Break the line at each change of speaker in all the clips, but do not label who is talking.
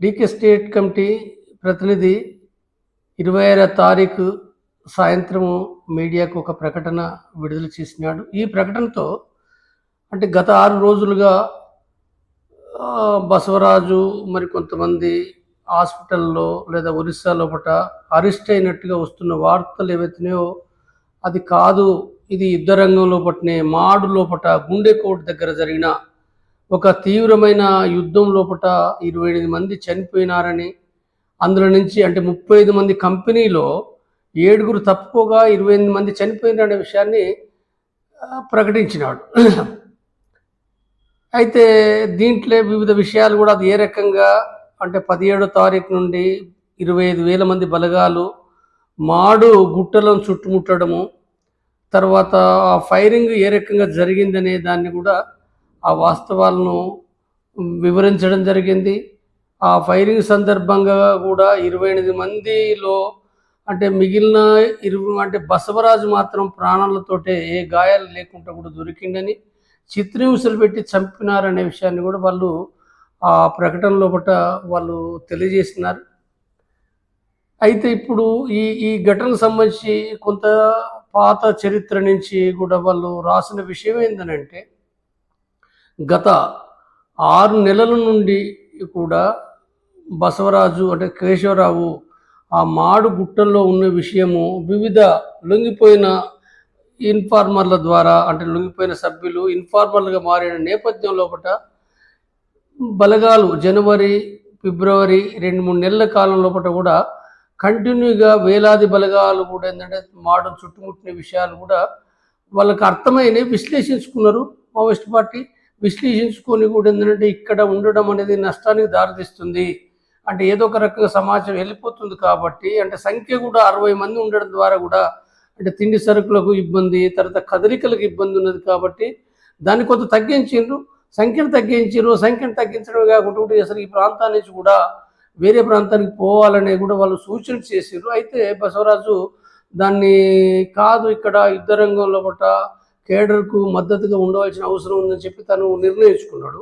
DK state committee ప్రతినిధి ఇరవై ఆరో తారీఖు సాయంత్రం మీడియాకు ఒక ప్రకటన విడుదల చేసినాడు. ఈ ప్రకటనతో అంటే గత ఆరు రోజులుగా బసవరాజు మరి కొంతమంది హాస్పిటల్లో లేదా ఒరిస్సా లోపల అరెస్ట్ అయినట్టుగా వస్తున్న వార్తలు ఏవైతున్నాయో అది కాదు. ఇది యుద్ధ రంగం లోపటనే మాడు లోపట గుండెకోట దగ్గర జరిగిన ఒక తీవ్రమైన యుద్ధం లోపట ఇరవై ఎనిమిది మంది చనిపోయినారని అందులో నుంచి అంటే ముప్పై ఐదు మంది కంపెనీలో ఏడుగురు తప్పుకోగా ఇరవై ఎనిమిది మంది చనిపోయినారనే విషయాన్ని ప్రకటించినాడు. అయితే దీంట్లో వివిధ విషయాలు కూడా అది ఏ రకంగా అంటే పదిహేడో తారీఖు నుండి ఇరవై ఐదు వేల మంది బలగాలు మాడు గుట్టలను చుట్టుముట్టడము తర్వాత ఆ ఫైరింగ్ ఏ రకంగా జరిగిందనే దాన్ని కూడా ఆ వాస్తవాలను వివరించడం జరిగింది. ఆ ఫైరింగ్ సందర్భంగా కూడా ఇరవై ఎనిమిది మందిలో అంటే మిగిలిన ఇరవై అంటే బసవరాజు మాత్రం ప్రాణాలతోటే ఏ గాయాలు లేకుండా కూడా దొరికిందని చిత్రహింసలు పెట్టి చంపినారనే విషయాన్ని కూడా వాళ్ళు ఆ ప్రకటన లోపల వాళ్ళు తెలియజేస్తున్నారు అయితే ఇప్పుడు ఈ ఈ ఘటనకు సంబంధించి కొంత పాత చరిత్ర నుంచి కూడా వాళ్ళు రాసిన విషయం ఏంటంటే గత ఆరు నెలల నుండి కూడా బసవరాజు అంటే కేశవరావు ఆ మాడు గుట్టల్లో ఉన్న విషయము వివిధ లొంగిపోయిన ఇన్ఫార్మర్ల ద్వారా అంటే లొంగిపోయిన సభ్యులు ఇన్ఫార్మర్లుగా మారిన నేపథ్యం లోపల బలగాలు జనవరి ఫిబ్రవరి రెండు మూడు నెలల కాలం లోపల కూడా కంటిన్యూగా వేలాది బలగాలు కూడా ఏంటంటే మాడు చుట్టుముట్టిన విషయాలు కూడా వాళ్ళకి అర్థమైనవి విశ్లేషించుకున్నారు మావోయిస్ట్ పార్టీ. విశ్లేషించుకొని కూడా ఏంటంటే ఇక్కడ ఉండడం అనేది నష్టానికి దారితీస్తుంది. అంటే ఏదో ఒక రకంగా సమాచారం వెళ్ళిపోతుంది కాబట్టి అంటే సంఖ్య కూడా అరవై మంది ఉండడం ద్వారా కూడా అంటే తిండి సరుకులకు ఇబ్బంది తర్వాత కదలికలకు ఇబ్బంది ఉన్నది కాబట్టి దాన్ని కొంత తగ్గించిండ్రు. సంఖ్యను తగ్గించారు సంఖ్యను తగ్గించడమే కాకుండా అసలు ఈ ప్రాంతాల నుంచి కూడా వేరే ప్రాంతానికి పోవాలనే కూడా వాళ్ళు సూచన చేసారు అయితే బసవరాజు దాన్ని కాదు ఇక్కడ యుద్ధ రంగంలో పట్ట కేడర్కు మద్దతుగా ఉండవలసిన అవసరం ఉందని చెప్పి తను నిర్ణయించుకున్నాడు.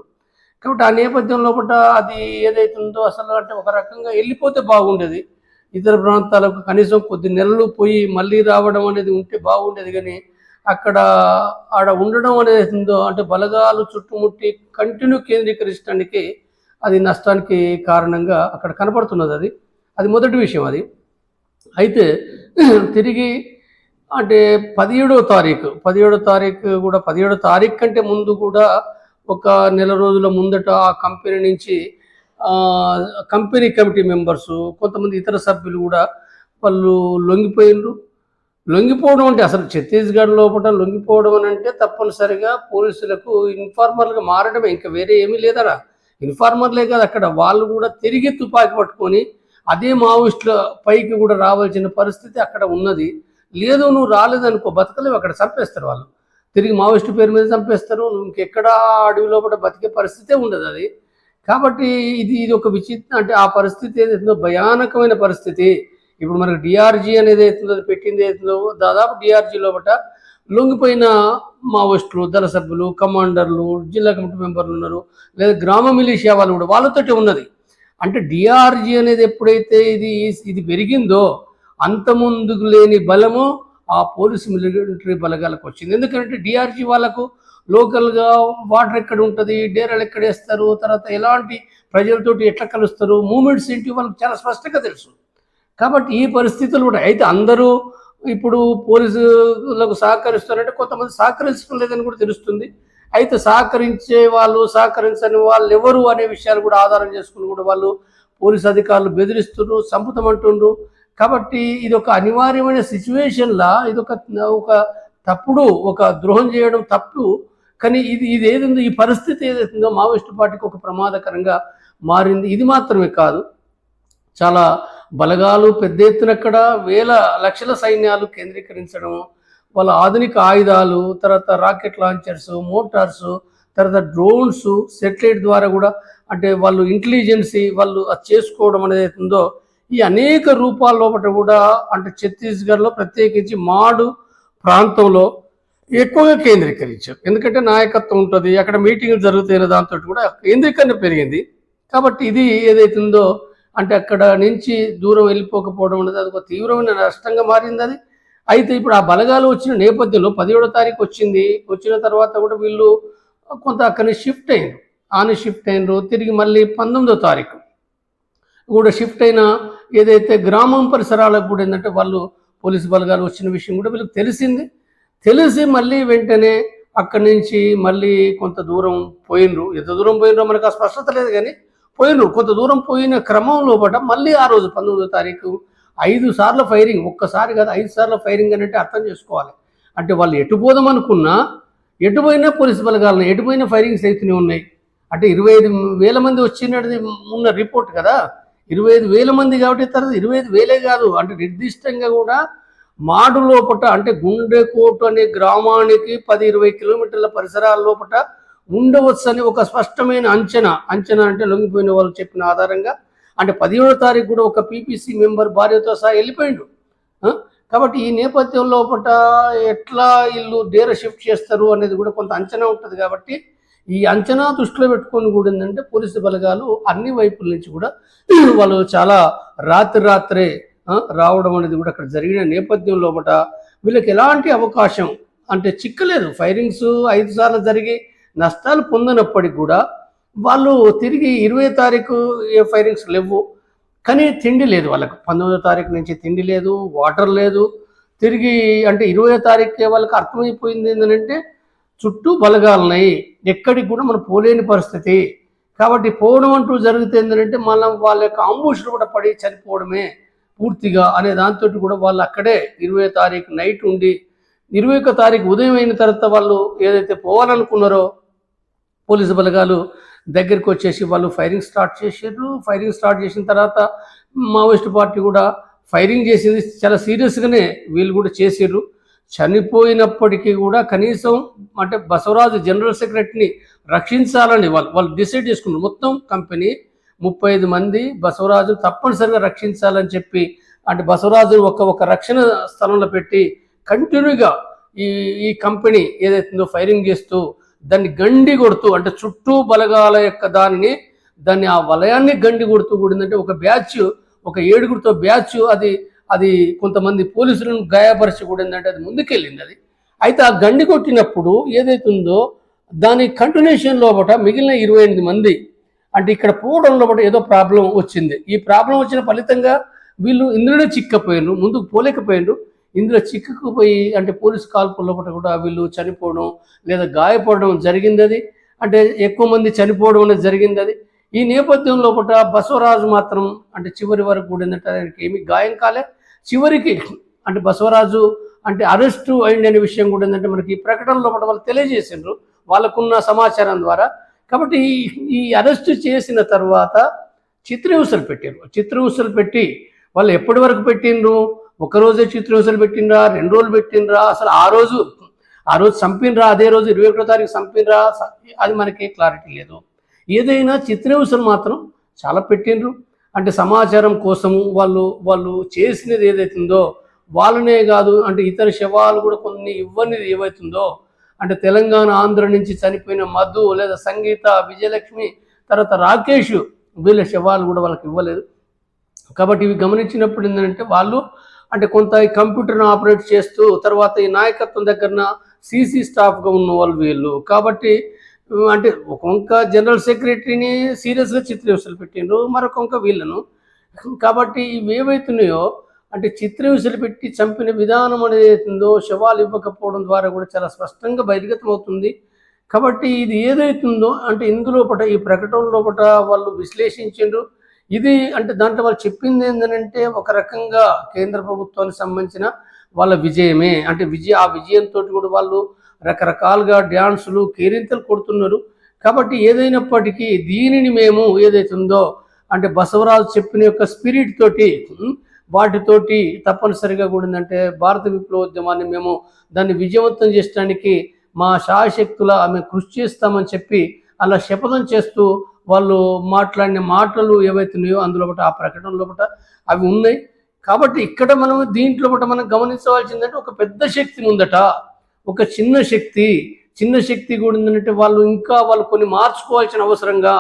కాబట్టి ఆ నేపథ్యం లోపల అది ఏదైతుందో అసలు అంటే ఒక రకంగా వెళ్ళిపోతే బాగుండేది. ఇతర ప్రాంతాలకు కనీసం కొద్ది నెలలు పోయి మళ్ళీ రావడం అనేది ఉంటే బాగుండేది కానీ అక్కడ ఆడ ఉండడం అనేది ఉందో అంటే బలగాలు చుట్టుముట్టి కంటిన్యూ కేంద్రీకరించడానికి అది నష్టానికి కారణంగా అక్కడ కనపడుతున్నది అది. అది మొదటి విషయం అది. అయితే తిరిగి అంటే పదిహేడో తారీఖు పదిహేడో తారీఖు కూడా పదిహేడో తారీఖు కంటే ముందు కూడా ఒక నెల రోజుల ముందట ఆ కంపెనీ నుంచి కంపెనీ కమిటీ మెంబర్స్ కొంతమంది ఇతర సభ్యులు కూడా వాళ్ళు లొంగిపోయిండ్రు. లొంగిపోవడం అంటే అసలు ఛత్తీస్గఢ్ లోపల లొంగిపోవడం అని అంటే తప్పనిసరిగా పోలీసులకు ఇన్ఫార్మర్గా మారడమే ఇంకా వేరే ఏమీ లేదరా. ఇన్ఫార్మర్లే కాదు అక్కడ వాళ్ళు కూడా తిరిగి తుపాకీ పట్టుకొని అదే మావోయిస్టుల పైకి కూడా రావాల్సిన పరిస్థితి అక్కడ ఉన్నది. లేదు నువ్వు రాలేదనుకో బతకలేవు అక్కడ చంపేస్తారు వాళ్ళు. తిరిగి మావోయిస్టు పేరు మీద చంపేస్తారు నువ్వు ఇంకెక్కడ అడవి కూడా బతికే పరిస్థితే ఉండదు అది. కాబట్టి ఇది ఇది ఒక విచిత్ర అంటే ఆ పరిస్థితి ఏదైతుందో భయానకమైన పరిస్థితి. ఇప్పుడు మనకు డిఆర్జీ అనేది అవుతుందో పెట్టింది అవుతుందో దాదాపు డిఆర్జీ లోపల లొంగిపోయిన మావోయిస్టులు దళ సభ్యులు కమాండర్లు జిల్లా కమిటీ మెంబర్లు ఉన్నారు లేదా గ్రామ మిలిషియా వాళ్ళు కూడా వాళ్ళతోటి ఉన్నది. అంటే డిఆర్జీ అనేది ఎప్పుడైతే ఇది ఇది పెరిగిందో అంత ముందుకు లేని బలము ఆ పోలీసు మిలిటరీ బలగాలకు వచ్చింది. ఎందుకంటే డిఆర్జీ వాళ్ళకు లోకల్గా వాటర్ ఎక్కడ ఉంటుంది డేరాలు ఎక్కడ వేస్తారు తర్వాత ఎలాంటి ప్రజలతోటి ఎట్లా కలుస్తారు మూమెంట్స్ ఏంటి వాళ్ళకి చాలా స్పష్టంగా తెలుసు. కాబట్టి ఈ పరిస్థితులు కూడా అయితే అందరూ ఇప్పుడు పోలీసులకు సహకరిస్తారంటే కొంతమంది సహకరించడం లేదని కూడా తెలుస్తుంది. అయితే సహకరించే వాళ్ళు సహకరించని వాళ్ళు ఎవరు అనే విషయాలు కూడా ఆధారం చేసుకుని కూడా వాళ్ళు పోలీస్ అధికారులు బెదిరిస్తున్నారు చంపుతామంటుండ్రు. కాబట్టి ఇది ఒక అనివార్యమైన సిచ్యువేషన్లా ఇది ఒక ఒక తప్పుడు ఒక ద్రోహం చేయడం తప్పు. కానీ ఇది ఇది ఏదిందో ఈ పరిస్థితి ఏదైతుందో మావోయిస్టు పార్టీకి ఒక ప్రమాదకరంగా మారింది. ఇది మాత్రమే కాదు. చాలా బలగాలు పెద్ద ఎత్తున అక్కడ వేల లక్షల సైన్యాలు కేంద్రీకరించడం వాళ్ళ ఆధునిక ఆయుధాలు తర్వాత రాకెట్ లాంచర్స్ మోటార్స్ తర్వాత డ్రోన్స్ సెటిలైట్ ద్వారా కూడా అంటే వాళ్ళు ఇంటెలిజెన్సీ వాళ్ళు అది చేసుకోవడం అనేది ఉందో ఈ అనేక రూపాల లోపల కూడా అంటే ఛత్తీస్గఢ్లో ప్రత్యేకించి మాడు ప్రాంతంలో ఎక్కువగా కేంద్రీకరించారు. ఎందుకంటే నాయకత్వం ఉంటుంది అక్కడ మీటింగ్లు జరుగుతున్న దాంతో కూడా కేంద్రీకరణ పెరిగింది. కాబట్టి ఇది ఏదైతుందో అంటే అక్కడ నుంచి దూరం వెళ్ళిపోకపోవడం అనేది అది ఒక తీవ్రమైన నష్టంగా మారింది అది. అయితే ఇప్పుడు ఆ బలగాలు వచ్చిన నేపథ్యంలో పదిహేడో తారీఖు వచ్చింది. వచ్చిన తర్వాత కూడా వీళ్ళు కొంత అక్కడి షిఫ్ట్ అయినారు. ఆని షిఫ్ట్ అయినారు. తిరిగి మళ్ళీ పంతొమ్మిదో తారీఖు కూడా షిఫ్ట్ అయిన ఏదైతే గ్రామం పరిసరాలకు కూడా ఏంటంటే వాళ్ళు పోలీసు బలగాలు వచ్చిన విషయం కూడా వీళ్ళకి తెలిసింది. తెలిసి మళ్ళీ వెంటనే అక్కడి నుంచి మళ్ళీ కొంత దూరం పోయినరు. ఎంత దూరం పోయినరో మనకు ఆ స్పష్టత లేదు కానీ పోయినరు. కొంత దూరం పోయిన క్రమం లోపల మళ్ళీ ఆ రోజు పంతొమ్మిదో తారీఖు ఐదు సార్లు ఫైరింగ్. ఒక్కసారి కాదు ఐదు సార్లు ఫైరింగ్ అని అంటే అర్థం చేసుకోవాలి. అంటే వాళ్ళు ఎటు పోదాం అనుకున్నా ఎటు పోయినా పోలీసు బలగాలను ఎటు పోయినా ఫైరింగ్స్ అయితేనే ఉన్నాయి. అంటే ఇరవై ఐదు వేల మంది వచ్చినది ఉన్న రిపోర్ట్ కదా. ఇరవై ఐదు వేల మంది కాబట్టి తర్వాత ఇరవై ఐదు వేలే కాదు. అంటే నిర్దిష్టంగా కూడా మాడు లోపట అంటే గుండెకోట అనే గ్రామానికి పది ఇరవై కిలోమీటర్ల పరిసరాల లోపట ఉండవచ్చు అని ఒక స్పష్టమైన అంచనా. అంచనా అంటే లొంగిపోయిన వాళ్ళు చెప్పిన ఆధారంగా. అంటే పదిహేడో తారీఖు కూడా ఒక పీపీసీ మెంబర్ భార్యతో సహా వెళ్ళిపోయిండు. కాబట్టి ఈ నేపథ్యం లోపట ఎట్లా వీళ్ళు డేర షిఫ్ట్ చేస్తారు అనేది కూడా కొంత అంచనా ఉంటుంది కాబట్టి ఈ అంచనా దృష్టిలో పెట్టుకొని కూడా ఏంటంటే పోలీసు బలగాలు అన్ని వైపుల నుంచి కూడా వాళ్ళు చాలా రాత్రి రాత్రే రావడం అనేది కూడా అక్కడ జరిగిన నేపథ్యం లోపట వీళ్ళకి ఎలాంటి అవకాశం అంటే చిక్కలేదు. ఫైరింగ్స్ ఐదు సార్లు జరిగి నష్టాలు పొందినప్పటికి కూడా వాళ్ళు తిరిగి ఇరవై తారీఖు ఏ ఫైరింగ్స్ లేవు. కానీ తిండి లేదు వాళ్ళకు. పంతొమ్మిదో తారీఖు నుంచి తిండి లేదు వాటర్ లేదు. తిరిగి అంటే ఇరవై తారీఖు వాళ్ళకి అర్థమైపోయింది ఏంటంటే చుట్టూ బలగాలున్నాయి ఎక్కడికి కూడా మనం పోలేని పరిస్థితి. కాబట్టి పోవడం అంటూ జరిగితే ఏంటంటే మనం వాళ్ళ యొక్క అంబుషులు కూడా పడి చనిపోవడమే పూర్తిగా అనే దాంతో కూడా వాళ్ళు అక్కడే ఇరవై తారీఖు నైట్ ఉండి ఇరవై ఒక్క తారీఖు ఉదయం అయిన తర్వాత వాళ్ళు ఏదైతే పోవాలనుకున్నారో పోలీసు బలగాలు దగ్గరికి వచ్చేసి వాళ్ళు ఫైరింగ్ స్టార్ట్ చేశారు. ఫైరింగ్ స్టార్ట్ చేసిన తర్వాత మావోయిస్ట్ పార్టీ కూడా ఫైరింగ్ చేసింది. చాలా సీరియస్గానే వీళ్ళు కూడా చేసారు చనిపోయినప్పటికీ కూడా కనీసం అంటే బసవరాజు జనరల్ సెక్రటరీని రక్షించాలని వాళ్ళు వాళ్ళు డిసైడ్ చేసుకున్నారు. మొత్తం కంపెనీ ముప్పై ఐదు మంది బసవరాజు తప్పనిసరిగా రక్షించాలని చెప్పి అంటే బసవరాజు ఒక ఒక రక్షణ స్థలంలో పెట్టి కంటిన్యూగా ఈ ఈ కంపెనీ ఏదైతుందో ఫైరింగ్ చేస్తూ దాన్ని గండి కొడుతూ అంటే చుట్టూ బలగాల యొక్క దానిని దాన్ని ఆ వలయాన్ని గండి కొడుతూ కూడిందంటే ఒక బ్యాచ్ ఒక ఏడుగురితో బ్యాచ్ అది అది కొంతమంది పోలీసులను గాయపరిచి కూడిందంటే అది ముందుకెళ్ళింది అది. అయితే ఆ గండి కొట్టినప్పుడు ఏదైతుందో దాని కంటిన్యూషన్ లోపల మిగిలిన ఇరవై ఎనిమిది మంది అంటే ఇక్కడ పోవడం లోపల ఏదో ప్రాబ్లం వచ్చింది. ఈ ప్రాబ్లం వచ్చిన ఫలితంగా వీళ్ళు ఇందులోనే చిక్కపోయారు ముందుకు పోలేకపోయారు ఇందులో చిక్కుకుపోయి అంటే పోలీసు కాల్పుల లోపల కూడా వీళ్ళు చనిపోవడం లేదా గాయపడడం జరిగింది అది. అంటే ఎక్కువ మంది చనిపోవడం అనేది జరిగింది అది. ఈ నేపథ్యం లోపల బసవరాజు మాత్రం అంటే చివరి వరకు కూడా ఏంటంటే ఆయనకి ఏమీ గాయం కాలే. చివరికి అంటే బసవరాజు అంటే అరెస్టు అయింది అనే విషయం కూడా ఏంటంటే మనకి ఈ ఒకటి వాళ్ళు తెలియజేసిండ్రు. వాళ్ళకున్న సమాచారం ద్వారా. కాబట్టి ఈ- ఈ అరెస్టు చేసిన తర్వాత చిత్రహింసలు పెట్టారు చిత్రహింసలు పెట్టి వాళ్ళు ఎప్పటి వరకు పెట్టిండ్రు? ఒక రోజే చిత్రహింసలు పెట్టిండ్రా? రెండు రోజులు పెట్టిండ్రా? అసలు ఆ రోజు ఆ రోజు చంపినరా? అదే రోజు ఇరవై ఒకటో తారీఖు చంపినరా? అది మనకి క్లారిటీ లేదు. ఏదైనా చిత్రహింసలు మాత్రం చాలా పెట్టిండ్రు. అంటే సమాచారం కోసము వాళ్ళు వాళ్ళు చేసినది ఏదైతుందో వాళ్ళనే కాదు అంటే ఇతర శవాలు కూడా కొన్ని ఇవ్వనిది ఏవైతుందో అంటే తెలంగాణ ఆంధ్ర నుంచి చనిపోయిన మధు లేదా సంగీత విజయలక్ష్మి తర్వాత రాకేష్ వీళ్ళ శవాలు కూడా వాళ్ళకి ఇవ్వలేదు. కాబట్టి ఇవి గమనించినప్పుడు ఏంటంటే వాళ్ళు అంటే కొంత ఈ కంప్యూటర్ను ఆపరేట్ చేస్తూ తర్వాత ఈ నాయకత్వం దగ్గరన సీసీ స్టాఫ్గా ఉన్న వాళ్ళు వీళ్ళు. కాబట్టి అంటే ఒక జనరల్ సెక్రటరీని సీరియస్గా చిత్రహింసలు పెట్టిండ్రు మరొక వీళ్ళను. కాబట్టి ఇవి ఏవైతున్నాయో అంటే చిత్రహింసలు పెట్టి చంపిన విధానం అనేది అవుతుందో శవాలు ఇవ్వకపోవడం ద్వారా కూడా చాలా స్పష్టంగా బహిర్గతం అవుతుంది కాబట్టి ఇది ఏదైతుందో అంటే ఇందులో పట ఈ ప్రకటన లోపట వాళ్ళు విశ్లేషించిండ్రు. ఇది అంటే దాంట్లో వాళ్ళు చెప్పింది ఏంటంటే ఒక రకంగా కేంద్ర ప్రభుత్వానికి సంబంధించిన వాళ్ళ విజయమే. అంటే విజయ ఆ విజయంతో కూడా వాళ్ళు రకరకాలుగా డ్యాన్సులు కేరింతలు కొడుతున్నారు. కాబట్టి ఏదైనప్పటికీ దీనిని మేము ఏదైతే ఉందో అంటే బసవరాజు చెప్పిన యొక్క స్పిరిట్ తోటి వాటితోటి తప్పనిసరిగా కూడిందంటే భారత భారత విప్లవోద్యమాన్ని మేము దాన్ని విజయవంతం చేయడానికి మా శాయశక్తుల ఆమె కృషి చేస్తామని చెప్పి అలా శపథం చేస్తూ వాళ్ళు మాట్లాడిన మాటలు ఏవైతున్నాయో అందులో ఒకటి ఆ ప్రకటన లోపల అవి ఉన్నాయి. కాబట్టి ఇక్కడ మనం దీంట్లో మనం గమనించవలసిందంటే ఒక పెద్ద శక్తి ముందట ఒక చిన్న శక్తి చిన్న శక్తి కూడా ఏంటంటే వాళ్ళు ఇంకా వాళ్ళు కొన్ని మార్చుకోవాల్సిన అవసరంగా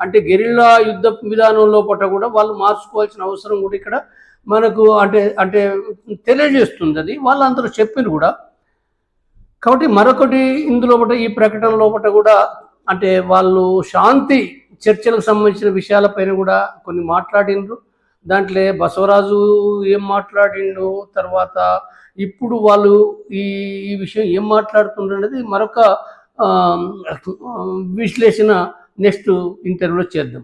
అంటే గెరిల్లా యుద్ధ విధానం లోపల కూడా వాళ్ళు మార్చుకోవాల్సిన అవసరం కూడా ఇక్కడ మనకు అంటే అంటే తెలియజేస్తుంది అది. వాళ్ళందరూ చెప్పింది కూడా. కాబట్టి మరొకటి ఇందులో పట ఈ ప్రకటన లోపల కూడా అంటే వాళ్ళు శాంతి చర్చలకు సంబంధించిన విషయాలపైన కూడా కొన్ని మాట్లాడినరు దాంట్లో బసవరాజు ఏం మాట్లాడిండు తర్వాత ఇప్పుడు వాళ్ళు ఈ ఈ విషయం ఏం మాట్లాడుతుండ్రు అనేది మరొక విశ్లేషణ నెక్స్ట్ ఇంటర్వ్యూలో చేద్దాం.